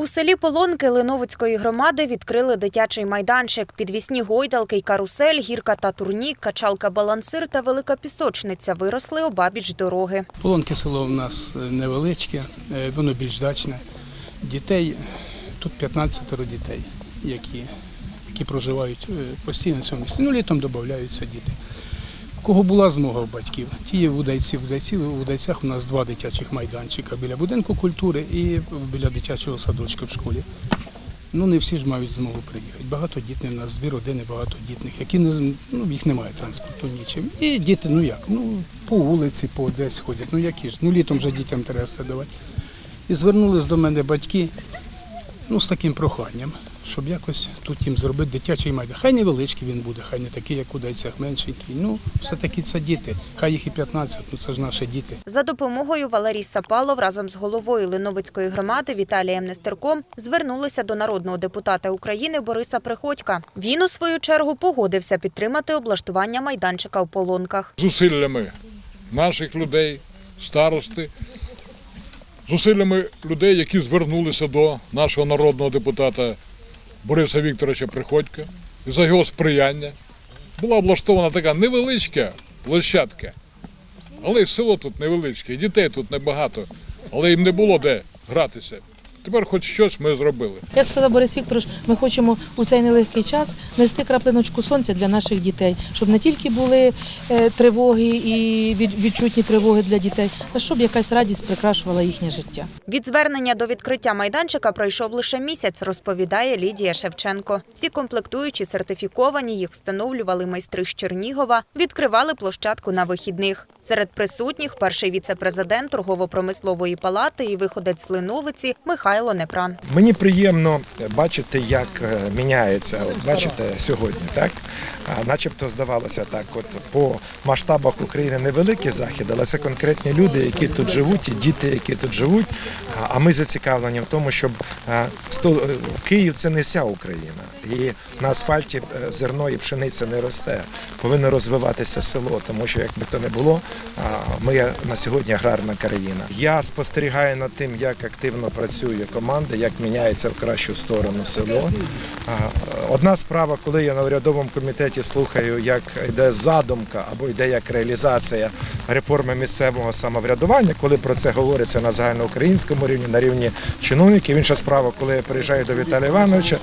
У селі Полонки Линовицької громади відкрили дитячий майданчик. Підвісні гойдалки й карусель, гірка та турнік, качалка балансир та велика пісочниця виросли обабіч дороги. Полонки село в нас е, невеличке, е, воно більш дачне. Дітей, тут 15 дітей, які, які проживають е, постійно в цьому місті. Ну, літом додаються діти. У кого була змога у батьків, ті є в Удайці. Удайці, в Удайцях у нас два дитячих майданчика біля будинку культури і біля дитячого садочка в школі. Ну, не всі ж мають змогу приїхати. Багатодітні в нас, дві родини багатодітних, які не ну, їх немає транспорту нічим. І діти, ну як, ну по вулиці, по десь ходять. Ну які ж, ну літом вже дітям треба давати. І звернулись до мене батьки ну, з таким проханням, щоб якось тут їм зробити дитячий майдан. Хай невеличкий він буде, хай не такий, як у дайцях, меншенький. Ну, все-таки це діти. Хай їх і 15, ну це ж наші діти. За допомогою Валерій Сапалов разом з головою Линовицької громади Віталієм Нестерком звернулися до народного депутата України Бориса Приходька. Він у свою чергу погодився підтримати облаштування майданчика в Полонках. зусиллями наших людей, старости, зусиллями людей, які звернулися до нашого народного депутата Бориса Вікторовича Приходька, за його сприяння була облаштована така невеличка площадка. Але й село тут невеличке, і дітей тут небагато, але їм не було де гратися. Тепер хоч щось ми зробили. Як сказав Борис Вікторович, ми хочемо у цей нелегкий час нести краплиночку сонця для наших дітей, щоб не тільки були е, тривоги і від- відчутні тривоги для дітей, а щоб якась радість прикрашувала їхнє життя. Від звернення до відкриття майданчика пройшов лише місяць, розповідає Лідія Шевченко. Всі комплектуючі сертифіковані, їх встановлювали майстри з Чернігова, відкривали площадку на вихідних. Серед присутніх перший віце-президент торгово-промислової палати і виходець з Линовиці Михайло Непран. Мені приємно бачити, як е, міняється. От бачите сьогодні, так начебто здавалося так. От по масштабах України невеликий захід, але це конкретні люди, які тут живуть, і діти, які тут живуть. А- ми зацікавлені в тому, щоб е, е, Київ це не вся Україна, і на асфальті е, зерно і пшениця не росте. Повинно розвиватися село, тому що як би то не було, ми на сьогодні аграрна країна. Я спостерігаю над тим, як активно працює команда, як міняється в кращу сторону село. Одна справа, коли я на урядовому комітеті слухаю, як йде задумка або йде як реалізація реформи місцевого самоврядування, коли про це говориться на загальноукраїнському рівні, на рівні чиновників. Інша справа, коли я приїжджаю до Віталія Івановича,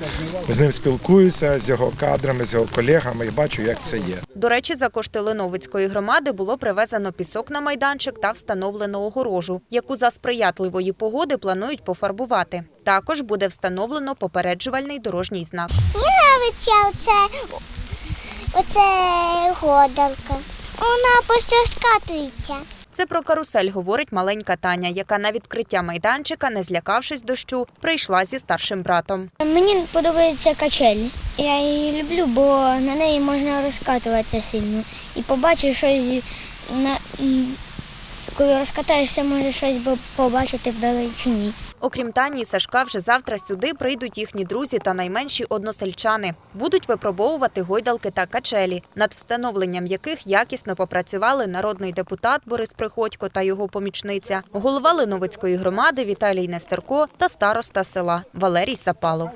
з ним спілкуюся, з його кадрами, з його колегами і бачу, як це є. До речі, за кошти Линовицької громади було привезено пісок на майданчик та встановлено огорожу, яку за сприятливої погоди планують пофарбувати. Також буде встановлено попереджувальний дорожній знак. Нравиться оце, оце годалка. Вона просто скатується. Це про карусель говорить маленька Таня, яка на відкриття майданчика, не злякавшись дощу, прийшла зі старшим братом. Мені подобається качель. Я її люблю, бо на неї можна розкатуватися сильно. І побачиш щось, на, коли розкатаєшся, можеш щось побачити вдалечині. Окрім Тані і Сашка, вже завтра сюди прийдуть їхні друзі та найменші односельчани. Будуть випробовувати гойдалки та качелі, над встановленням яких якісно попрацювали народний депутат Борис Приходько та його помічниця, голова Линовицької громади Віталій Нестерко та староста села Валерій Сапалов.